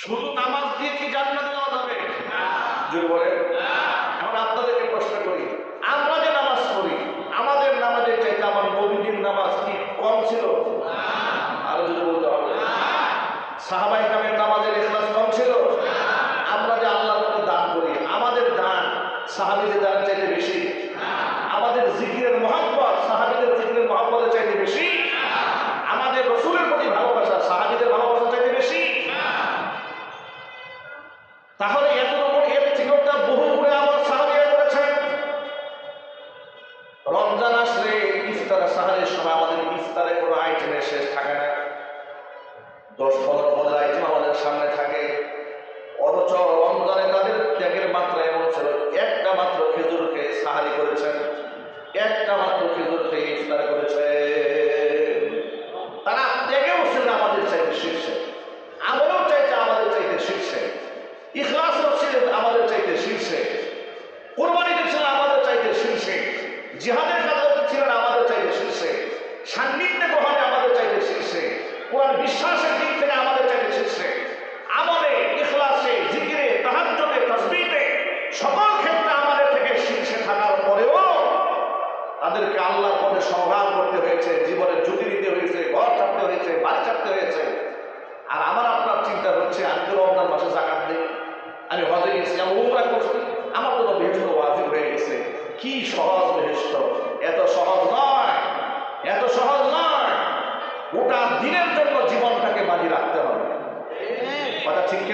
শুধু নামাজ দিয়ে কি জান্নাত যাওয়া যাবে? বলেন। এখন আপনাদেরকে প্রশ্ন করি, আমরা যে নামাজ পড়ি, আমাদের নামাজের চাইতে আমার নামাজ কি কম ছিল? আরও যদি বলতে হবে। সাহাবাই কামের নামাজের ইখলাস কম ছিল? আমরা যে আল্লাহর পথে দান করি, আমাদের দান সাহাবিদের দান চাইতে বেশি। আমাদের জিকিরের মহাব্বত সাহাবিদের জিকিরের মহাব্বতের চাইতে বেশি আমাদের রসুলের প্রতি ভালোবাসা সাহাবিদের ভালোবাসা চাইতে বেশি তাহলে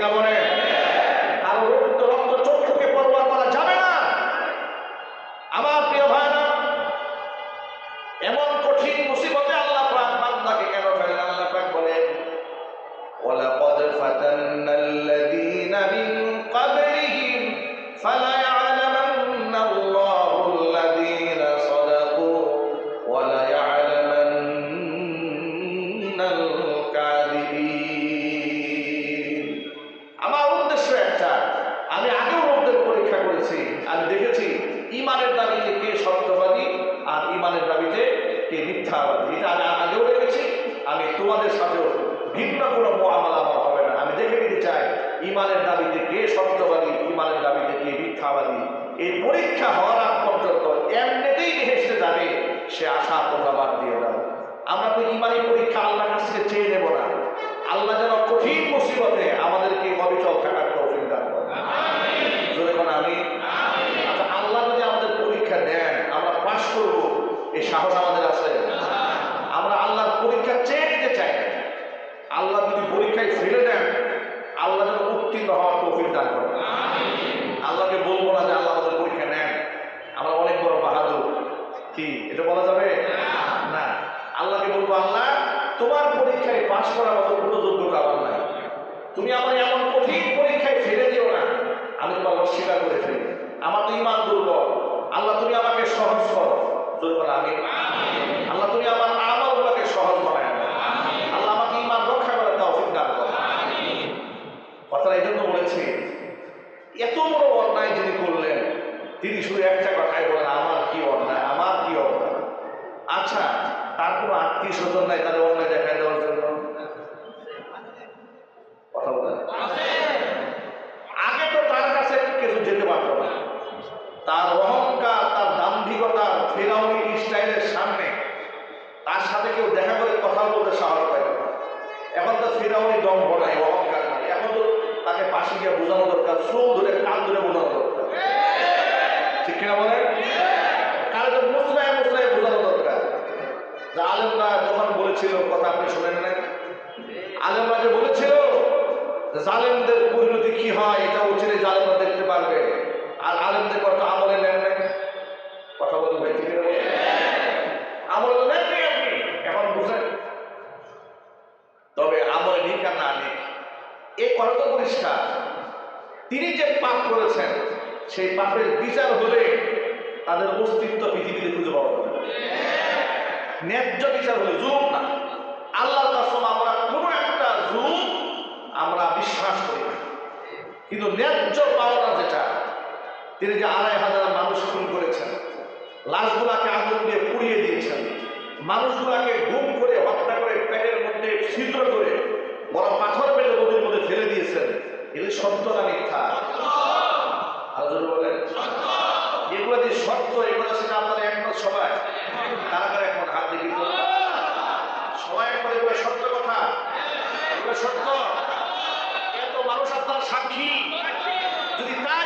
কিনা বলে? কারও রক্ত রক্ত চক্ষুকে পরোয়া করা যাবে না। আমার প্রিয় ভাইরা, এমন কঠিন মুসিবতে আল্লাহ পাক বান্দাকে কেন ফেলেন আল্লাহ পাক সে আশা তোমরা বাদ দিয়ে দাও। আমরা তো ইমানি পরীক্ষা আল্লাহ কাছ থেকে চেয়ে নেব না। আল্লাহ যেন কঠিন মুসিবতে আমাদেরকে অবিচল থাকার তৌফিক দান করেন। আমি আচ্ছা আল্লাহ যদি আমাদের পরীক্ষা দেন আমরা পাশ করব এই সাহস আমাদের আছে। আমরা আল্লাহর পরীক্ষা চেয়ে নিতে চাই আল্লাহ যদি পরীক্ষায় ফিরে দেন আল্লাহ যেন উত্তীর্ণ হওয়ার তৌফিক দান করেন আল্লাহকে বলব না যে আল্লাহ আমাদের পরীক্ষা নেন আমরা অনেক বড় বাহাদুর কি এটা বলা যাবে না আল্লাহকে বলব আল্লাহ তোমার পরীক্ষায় পাশ করার মতো কোনো যোগ্যতা আমার নাই তুমি আমার এমন কঠিন পরীক্ষায় ফেলে দিও না আমি তোমার অস্বীকার করে ফেলি আমার তো ইমান দুর্বল আল্লাহ তুমি আমাকে সহজ করো যদি বলো আমি আল্লাহ তুমি আমার আমলগুলোকে সহজ বানায় দাও। আল্লাহ আমাকে ইমান রক্ষা করে তৌফিক দান করো কথাটা এই জন্য বলেছি এত বড় অন্যায় যিনি করলেন। তিনি শুধু একটা কথাই বলেন, আমার কি অন্যায়? আমার কি অন্যায়? আচ্ছা তার কোনো আত্মীয় স্বজন নাই তাদের অন্যায় দেখায় দেওয়ার জন্য কথা বলেন আগে তো তার কাছে কিছু যেতে পারতো না তার অহংকার তার দাম্ভিকতা ফেরাউনি স্টাইলের সামনে তার সাথে কেউ দেখা করে কথা বলতে সাহস পায় না এখন তো ফেরাউনি দম্ভ নাই অহংকার নাই এখন তো পাশে গিয়ে বোঝানো দরকার, চোখ ধরে কান ধরে বোঝানো দরকার। ঠিক কিনা বলে কারও তো মুসলায় মুসলায় বোঝানো দরকার। যে আলেমরা যখন বলেছিল, কথা আপনি শোনেন নাই? আলেমরা যে বলেছিল জালেমদের পরিণতি কি হয়, এটা উচিত জালেমরা দেখতে পারবে। আর আলেমদের কথা আমলে নেন নাই? কথা বলুন ভাই, ঠিক আমলে তো নেন আপনি। এখন বুঝেন তবে আমলে নিক আর না নিক। এই তো পরিষ্কার। তিনি যে পাপ করেছেন, সেই পাপের বিচার হলে তাদের অস্তিত্ব পৃথিবীতে খুঁজে পাওয়া যাবে। ন্যায্য বিচার হলে জুলুম না। আল্লাহ আমরা কোনো একটা জুলুম আমরা বিশ্বাস করি না। কিন্তু ন্যায্য পাওনা যেটা, তিনি যে আড়াই হাজার মানুষ খুন করেছেন, লাশগুলাকে আগুন দিয়ে পুড়িয়ে দিয়েছেন, মানুষগুলাকে গুম করে হত্যা করে পেটের মধ্যে ছিদ্র করে বড় পাথর পেলে নদীর মধ্যে ফেলে দিয়েছেন সত্য না মিথ্যা আর যদি বলেন এগুলো যে সত্য এগুলো সেটা আপনারা একমত সবাই। কারা একমত হাত দেখি সবাই সত্য কথা। এগুলো সত্য। এত সাক্ষী। যদি তাই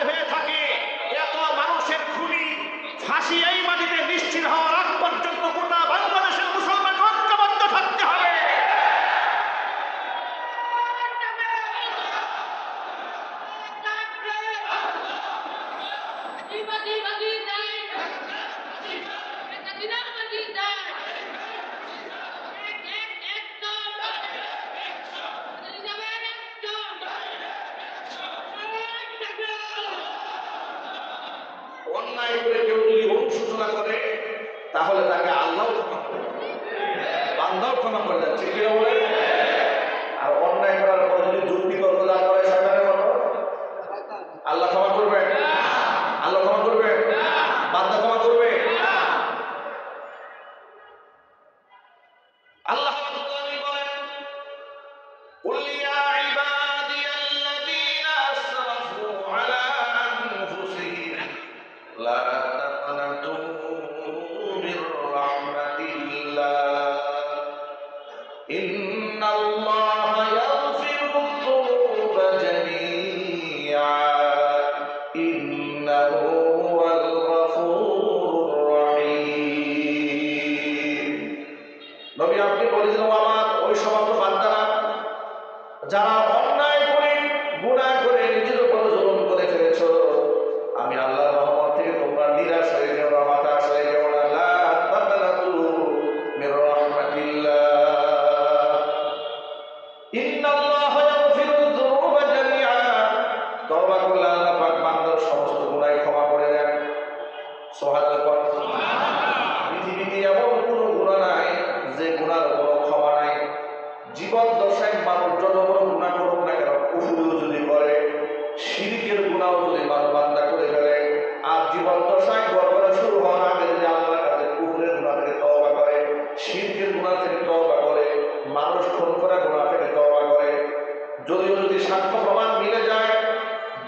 যদি সাক্ষ্য প্রমাণ মিলে যায়,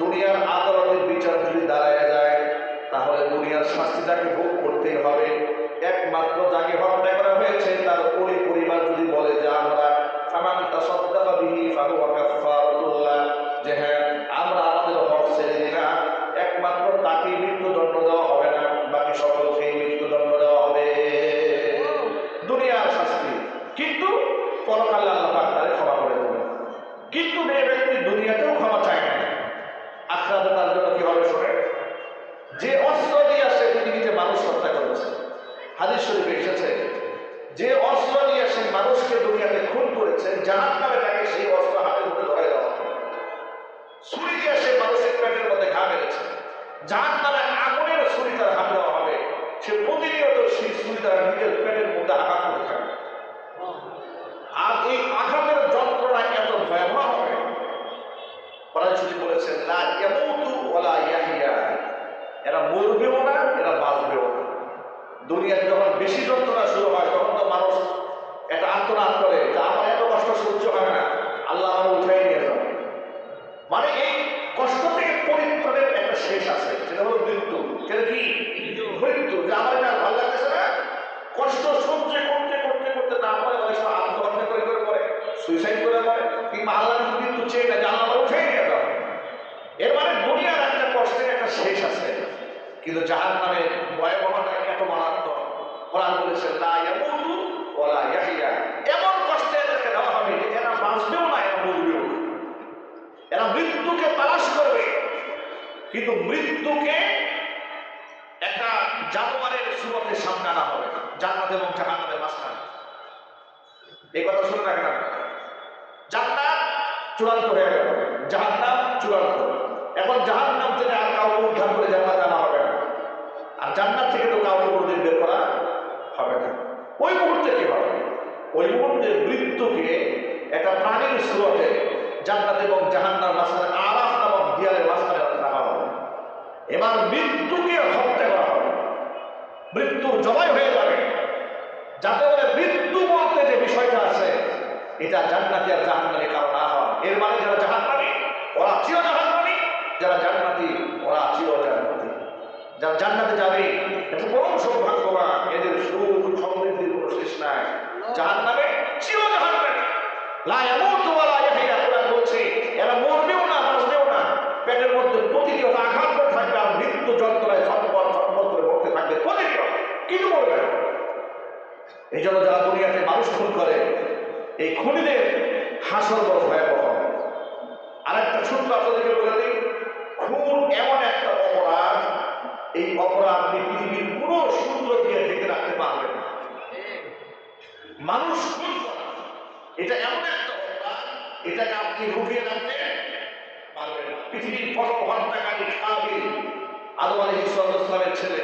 দুনিয়ার আদালতের বিচার যদি দাঁড়ায় যায়, তাহলে দুনিয়ার শাস্তি তাকে ভোগ করতেই হবে। একমাত্র যাকে হত্যা করা হয়েছে, তার ওই পরিবার যদি বলে যে আমরা, ফামান তাসাদ্দাকা বিহি যে হ্যাঁ আমরা আমাদের হক ছেড়ে দিলাম, একমাত্র তাকে মৃত্যুদণ্ড দেওয়া হবে না, বাকি সকলকেই মৃত্যুদণ্ড দেওয়া হবে দুনিয়ার শাস্তি কিন্তু পরকালে আল্লাহ পাক তারে ক্ষমা করে দেবেন এই ব্যক্তি দুনিয়াতেও ক্ষমা চায় না আখরাতে তার জন্য কি হবে শোনে যে অস্ত্র দিয়ে সে পৃথিবীতে মানুষ হত্যা করেছে, হাদিস শরীফে এসেছে, যে অস্ত্র নিয়ে সে মানুষকে দুনিয়াতে খুন করেছে জাহান নামে তাকে সেই অস্ত্র হাতে ধরে ধরে দেওয়া। ছুরি দিয়ে সে মানুষের পেটের মধ্যে ঘা মেরেছে জাহান নামে আগুনের ছুরি তার হাত দেওয়া হবে। সে প্রতিনিয়ত সেই ছুরি তার নিজের পেটের মধ্যে আঘাত করতে থাকবে আর এই আঘাতের যন্ত্রণা এত ভয়াবহ হবে কোরআন শরীফ বলেছেন লা ইয়ামুতু ওয়ালা ইয়াহইয়া এরা মরবেও না এরা বাঁচবেও না। দুনিয়াতে যখন বেশি যন্ত্রণা শুরু হয় তখন তো মানুষ একটা আত্মনাদ করে যে আমার এত কষ্ট সহ্য হয় না আল্লাহ আমার উঠাই নিয়ে যাবে। মানে এই কষ্ট থেকে পরিত্রাণের একটা শেষ আছে সেটা হলো মৃত্যু। সেটা কি? মৃত্যু। যে আমার এটা ভালো লাগতেছে না। কষ্ট সহ্য করতে করতে করতে না পরে অনেক সময় আত্মহত্যা করে করে পরে সুইসাইড করে পরে কিংবা আল্লাহ মৃত্যু চেয়ে না যে আল্লাহ আমার উঠাই নিয়ে যাবে এর মানে দুনিয়ার একটা কষ্টের একটা শেষ আছে কিন্তু জাহান নামে ভয়াবহতা এত মারাত্মক। কোরআন বলেছে, লা ইয়ামুতু ওয়ালা ইয়াহইয়া এমন কষ্টে এদেরকে দেওয়া হবে যে এরা বাঁচবেও না, এরা মরবেও না। এরা মৃত্যুকে তালাশ করবে। কিন্তু মৃত্যুকে একটা জানোয়ারের সুরতে সামনে আনা হবে জান্নাত এবং জাহান্নামের মাঝখানে। এই কথা শুনে রাখেন জান্নাত চূড়ান্ত হয়ে গেল। জাহান্নাম চূড়ান্ত। এখন জাহান্নাম থেকে আর কাউকে উদ্ধার করে জান্নাতে না আর জান্নাত থেকে তো কাউকে কোনোদিন বের করা হবে না। ওই মুহূর্তে কি হবে? ওই মুহূর্তে মৃত্যুকে একটা প্রাণীর স্রোতে জান্নাত এবং জাহান্নার মাঝখানে আরাফ নামক দিয়ালের মাঝখানে রাখা হবে। এবার মৃত্যুকে হত্যা করা হবে। মৃত্যু জবাই হয়ে যাবে। যাতে করে মৃত্যু বলতে যে বিষয়টা আছে, এটা জান্নাতি আর জাহান্নামে কারও না হয়। এর মানে যারা জাহান্নামী, ওরা চির জাহান্নামী যারা জান্নাতে যাবে এত বড় সৌভাগ্যবান। এদের সুখ সমৃদ্ধির কোনো শেষ নাই। জাহান নামে চির বলছে, এরা মরবেও না, বাঁচবেও না। পেটের মধ্যে প্রতিনিয়ত আঘাত করে থাকবে আর মৃত্যু যন্ত্রণায় ছটপট করে থাকবে। প্রতিনিয়ত কিন্তু মরবে না এই জন্য যারা দুনিয়াতে মানুষ খুন করে, এই খুনিদের হাসর বড় ভয়াবহ আরেকটা ছোট্ট আপনাদেরকে বলে দিই খুন এমন একটা অপরাধ এই অপরাধ আপনি পৃথিবীর কোনো সূত্র দিয়ে ঢেকে রাখতে পারবেন না মানুষ খুন করা এটা এমন একটা অপরাধ, এটাকে আপনি রুখিয়ে রাখতে পারবেন পৃথিবীর বড় হত্যাকারী কাবিল আদম আলী ইসলামের ছেলে।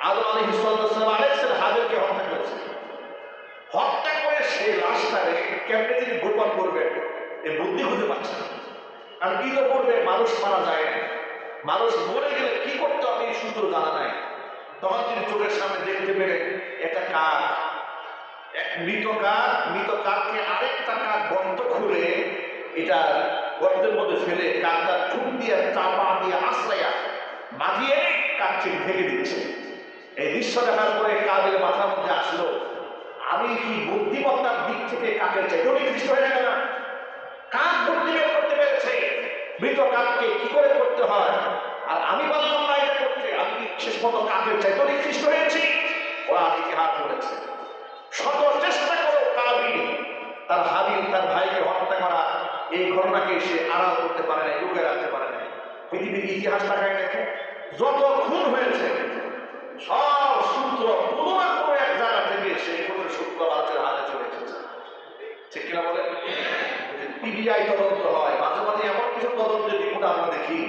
আদম আলী ইসলাম আলেক্সের হাবিলকে হত্যা করেছে। হত্যা করে সেই লাশটারে কেমনে তিনি গোপন করবেন? এই বুদ্ধি খুঁজে পাচ্ছে না। কারণ কি তো করবে? মানুষ মারা যায় না। মানুষ মরে গেলে কি করতে হবে সূত্র জানা নাই। তখন তিনি চোখের সামনে দেখতে পেলেন, একটা কাক। এক মৃত কাক মৃত কাককে আরেকটা কাক গর্ত খুলে এটা গর্তের মধ্যে ফেলে কাকটা ঠুক দিয়ে, চাপা দিয়ে, আশ্রয়া মাটিয়ে কাককে ঢেকে দিচ্ছে। এই দৃশ্য দেখার পরে কাকের মাথার মধ্যে আসলো, আমি কি বুদ্ধিমত্তার দিক থেকে কাকের চাইতে নিকৃষ্ট হয়ে গেল না কাক বুদ্ধি বের করতে পেরেছে। মৃত কাককে কি করে করতে হয়? আর আমি বললাম না এটা করতে। আমি কি শেষ মতো কাকের চাইতে নিকৃষ্ট হয়েছি? ওরা দিকে হাত ধরেছে শত চেষ্টা করো কাবিল তার হাবিল তার ভাইকে হত্যা করা, এই ঘটনাকে সে আড়াল করতে পারে না লুকে রাখতে পারে না পৃথিবীর ইতিহাস তাকায় দেখে যত খুন হয়েছে, সব সূত্র কোনো না কোনো এক জায়গা থেকে সেই খুনের সূত্র ভারতের হাতে চলে এসেছে। ঠিক কিনা বলে পিবিআই তদন্ত হয়, মাঝে মাঝে এমন কিছু তদন্তের রিপোর্ট আমরা দেখি,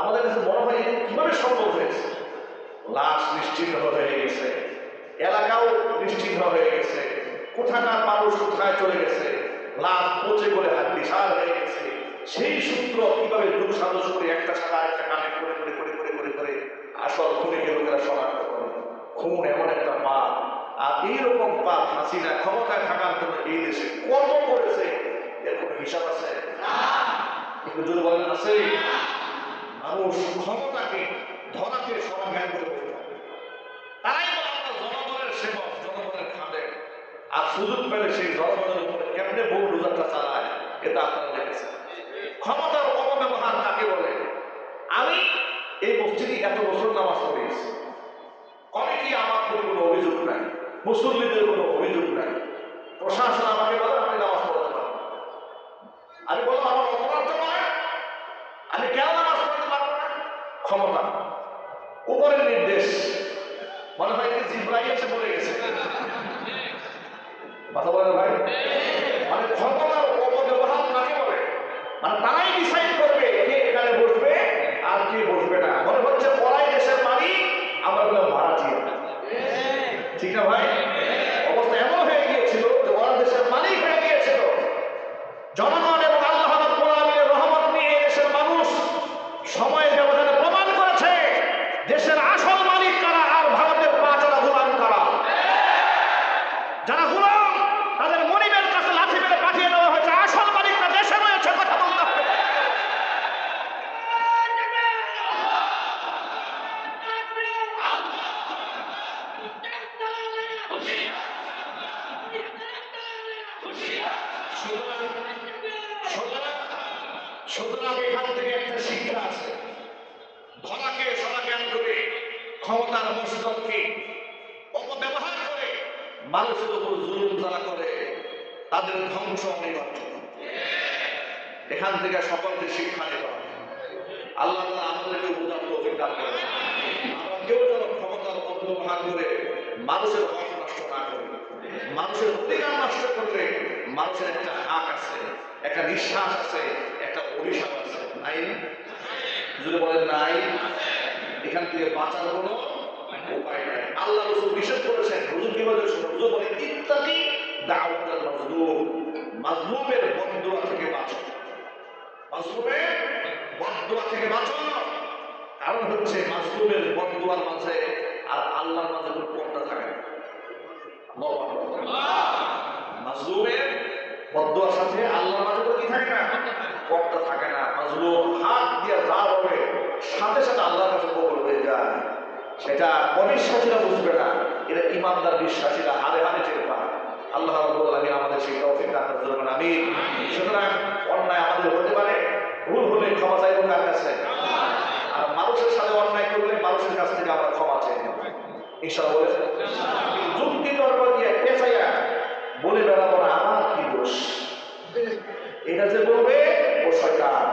আমাদের কাছে মনে হয় কীভাবে সম্ভব হয়েছে? লাশ নিশ্চিহ্ন হয়ে গেছে। এলাকাও নিশ্চিহ্ন হয়ে গেছে। কোথাকার মানুষ কোথায় চলে গেছে? লাশ পচে করে হাত বিশাল হয়ে গেছে। সেই সূত্র কীভাবে দূর সাদস করে একটা ছাড়া একটা কানেক্ট করে করে করে করে করে করে আসল খুনিকে লোকেরা শনাক্ত করে? খুন এমন একটা পাপ। আর এইরকম পাপ হাসিনা ক্ষমতায় থাকার জন্য এই দেশে কত করেছে। এর কোনো হিসাব আছে? যদি বলেন, আছে? মানুষ ক্ষমতাকে ধরাকে সমাধান করে বলতে হবে। তারাই বলে আমরা জনগণের সেবক জনগণের খাদেম আর সুযোগ পেলে সেই জনগণের উপরে কেমনে ভুল রোজাটা চালায় এটা আপনারা দেখেছেন। ক্ষমতার অপব্যবহার কাকে বলে? আমি এই মসজিদে এত বছর নামাজ পড়িয়েছি। কমিটি আমার প্রতি কোনো অভিযোগ নাই, মুসল্লিদের কোনো অভিযোগ নাই। প্রশাসন আমাকে বলে আমি নামাজ পড়তে পারেন আমি বললাম, আমার অপরাধ নয়। আমি কেন নামাজ পড়তে পারব না? ক্ষমতা। উপরের নির্দেশ। মনে হয় কি জিব্রাইল এসে বলে গেছে। কথা বলেন ভাই? মানে ক্ষমতার অপব্যবহার কাকে বলে মানে তারাই ডিসাইড করবে কে এখানে বসবে আর কে বসবে না। মনে হচ্ছে পড়াই দেশের মালিক, আমরা বললাম ভাড়াটিয়া ঠিক না ভাই অবস্থা এমন হয়ে গিয়েছিল যে ওরা দেশের মালিক হয়ে গিয়েছিল জনগণ এবং আল্লাহ রাব্বুল আলামিনের রহমত নিয়ে এই দেশের মানুষ সময়ের ব্যবধানে প্রমাণ করেছে দেশের আসল মালিক কারা আর ভারতের পাঁচরা গোলাম কারা যারা গোলাম তাদের মনিবের কাছে লাঠি মেরে পাঠিয়ে দেওয়া হয়েছে আসল মালিকরা দেশে রয়েছে কথা বলতে হবে সুতরাং সুতরাং সুতরাং এখান থেকে একটা শিক্ষা আছে। ধরাকে সরা জ্ঞান করে ক্ষমতার মসজিদকে অপব্যবহার করে মানুষের উপর জুলুম যারা করে, তাদের ধ্বংস অনিবার্য। এখান থেকে সকলকে শিক্ষা হবে। আল্লাহ তাআলা আমাদেরকে বোঝার দান করে আমরা কেউ যেন ক্ষমতার অপব্যবহার করে মানুষের হক নষ্ট না করি, মানুষের অধিকার নষ্ট করলে মানুষের একটা হাক আছে, একটা নিঃশ্বাস আছে অভিশাপ আছে। নাই যদি বলেন নাই এখান থেকে বাঁচার কোনো উপায় নাই। আল্লাহ রসুল বিশেষ করেছেন হুজুর বলে হুজুর বলে ইত্যাদি দাওয়াতাল মাজলুম মাজলুমের বদদুয়া থেকে বাঁচো। মাজলুমের বদদুয়া থেকে বাঁচো। কারণ হচ্ছে মাজলুমের বদদুয়ার মাঝে আর আল্লাহর মাঝে কোনো পর্দা থাকে না। মাজলুমের বদদুয়ার সাথে আল্লাহর মাঝে কোনো কি থাকে না পর্দা থাকে না মাজলুম হাত দিয়ে যা হবে সাথে সাথে আল্লাহর কাছে কবল হয়ে যায় এটা অবিশ্বাসীরা বুঝবে না। এটা ইমানদার, বিশ্বাসীরা হারে হারে টের পায়। আল্লাহ আলামিন আমাদের সেই তৌফিক দান করুন আমিন। সুতরাং অন্যায় আমাদের হতে পারে, ভুল হলে ক্ষমা চাইব কার কাছে? আর মানুষের সাথে অন্যায় করলে মানুষের কাছ থেকে আমরা ক্ষমা চাই। ইনশাআল্লাহ বলে যুক্তি তর্ক দিয়ে পেঁচাইয়া বলে বেড়াবো না আমার কি দোষ? এটা যে বলবে, ও শয়তান।